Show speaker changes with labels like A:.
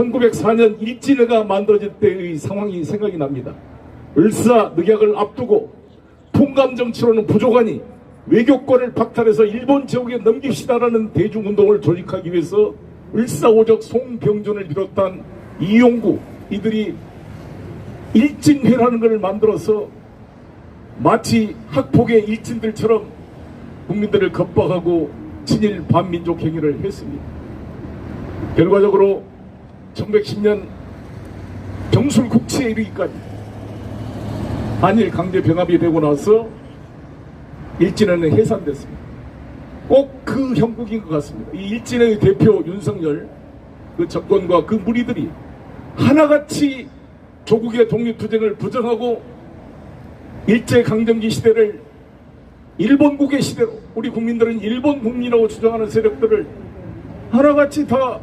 A: 1904년 일진회가 만들어질 때의 상황이 생각이 납니다. 을사 늑약을 앞두고 통감 정치로는 부족하니 외교권을 박탈해서 일본 지역에 넘깁시다라는 대중운동을 조직하기 위해서 을사오적 송병준을 비롯한 이용구 이들이 일진회라는 것을 만들어서 마치 학폭의 일진들처럼 국민들을 겁박하고 친일 반민족 행위를 했습니다. 결과적으로 1910년 병술 국치에 이르기까지 한일 강제 병합이 되고 나서 일진회는 해산됐습니다. 꼭 그 형국인 것 같습니다. 이 일진회의 대표 윤석열 그 정권과 그 무리들이 하나같이 조국의 독립투쟁을 부정하고 일제강점기 시대를 일본국의 시대로 우리 국민들은 일본 국민이라고 주장하는 세력들을 하나같이 다